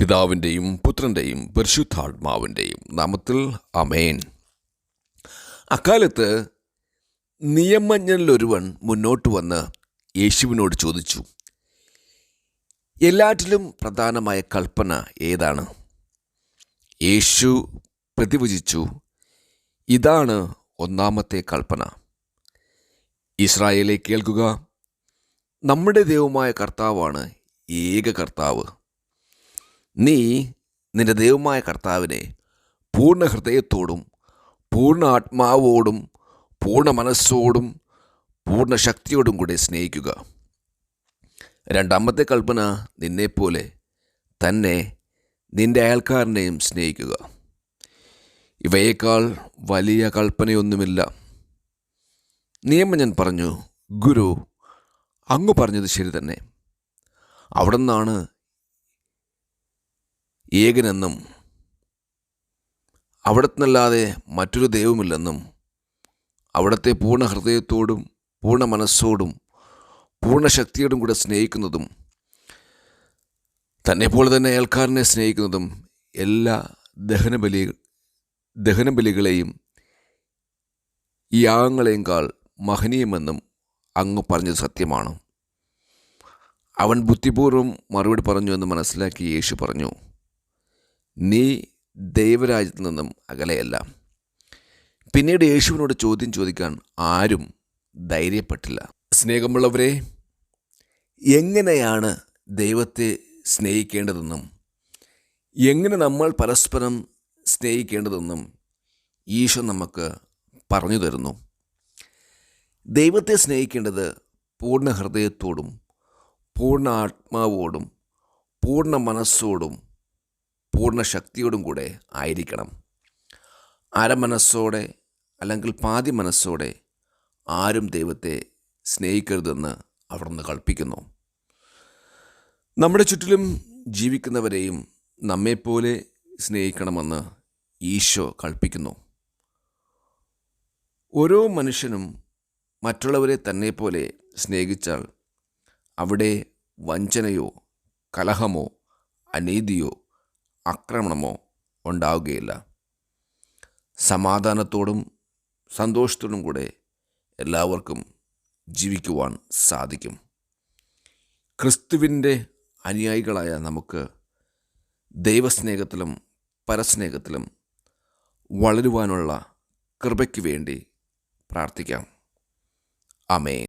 പിതാവിന്റെയും പുത്രന്റെയും പരിശുദ്ധാത്മാവിന്റെയും നാമത്തിൽ അമേൻ അക്കാലത്ത് നിയമജ്ഞനിലൊരുവൻ മുന്നോട്ട് വന്ന് യേശുവിനോട് ചോദിച്ചു എല്ലാറ്റിലും പ്രധാനമായ കൽപ്പന ഏതാണ്? യേശു പ്രതിവചിച്ചു ഇതാണ് ഒന്നാമത്തെ കൽപ്പന. ഇസ്രായേലെ കേൾക്കുക നമ്മുടെ ദൈവമായ കർത്താവാണ് ഏക കർത്താവ്. നീ നിന്റെ ദൈവമായ കർത്താവിനെ പൂർണ ഹൃദയത്തോടും പൂർണ ആത്മാവോടും പൂർണ മനസ്സോടും പൂർണ ശക്തിയോടും കൂടെ സ്നേഹിക്കുക. രണ്ടാമത്തെ കൽപ്പന നിന്നെപ്പോലെ തന്നെ നിന്റെ അയൽക്കാരനെയും സ്നേഹിക്കുക. ഇവയേക്കാൾ വലിയ കൽപ്പനയൊന്നുമില്ല. നിയമം ഞാൻ പറഞ്ഞു ഗുരു അങ്ങ് പറഞ്ഞത് ശരി തന്നെ. അവിടെ നിന്നാണ് ഏകനെന്നും അവിടത്തുനിന്നല്ലാതെ മറ്റൊരു ദൈവമില്ലെന്നും അവിടത്തെ പൂർണ ഹൃദയത്തോടും പൂർണ മനസ്സോടും പൂർണ ശക്തിയോടും കൂടെ സ്നേഹിക്കുന്നതും തന്നെപ്പോലെ തന്നെ അയൽക്കാരനെ സ്നേഹിക്കുന്നതും എല്ലാ ദഹനബലി ദഹനബലികളെയും യാഗങ്ങളെയും മഹനീയമെന്നും അങ്ങ് പറഞ്ഞത് സത്യമാണ്. അവൻ ബുദ്ധിപൂർവം മറുപടി പറഞ്ഞു എന്ന് മനസ്സിലാക്കി യേശു പറഞ്ഞു. നീ ദൈവരാജ്യത്തു നിന്നും അകലെയല്ല. പിന്നീട് യേശുവിനോട് ചോദ്യം ചോദിക്കാൻ ആരും ധൈര്യപ്പെട്ടില്ല. സ്നേഹമുള്ളവരെ എങ്ങനെയാണ് ദൈവത്തെ സ്നേഹിക്കേണ്ടതെന്നും എങ്ങനെ നമ്മൾ പരസ്പരം സ്നേഹിക്കേണ്ടതെന്നും ഈശോ നമുക്ക് പറഞ്ഞു തരുന്നു. ദൈവത്തെ സ്നേഹിക്കേണ്ടത് പൂർണ ഹൃദയത്തോടും പൂർണ ആത്മാവോടും പൂർണ മനസ്സോടും പൂർണ ശക്തിയോടും കൂടെ ആയിരിക്കണം. അരമനസ്സോടെ അല്ലെങ്കിൽ പാതി മനസ്സോടെ ആരും ദൈവത്തെ സ്നേഹിക്കരുതെന്ന് അവിടുന്ന് കൽപ്പിക്കുന്നു. നമ്മുടെ ചുറ്റിലും ജീവിക്കുന്നവരെയും നമ്മെപ്പോലെ സ്നേഹിക്കണമെന്ന് ഈശോ കൽപ്പിക്കുന്നു. ഓരോ മനുഷ്യനും മറ്റുള്ളവരെ തന്നെ പോലെ സ്നേഹിച്ചാൽ അവിടെ വഞ്ചനയോ കലഹമോ അനീതിയോ ആക്രമണമോ ഉണ്ടാവുകയില്ല. സമാധാനത്തോടും സന്തോഷത്തോടും കൂടെ എല്ലാവർക്കും ജീവിക്കുവാൻ സാധിക്കും. ക്രിസ്തുവിന്റെ അനുയായികളായ നമുക്ക് ദൈവസ്നേഹത്തിലും പരസ്നേഹത്തിലും വളരുവാനുള്ള കൃപയ്ക്ക് വേണ്ടി പ്രാർത്ഥിക്കാം. അമേൻ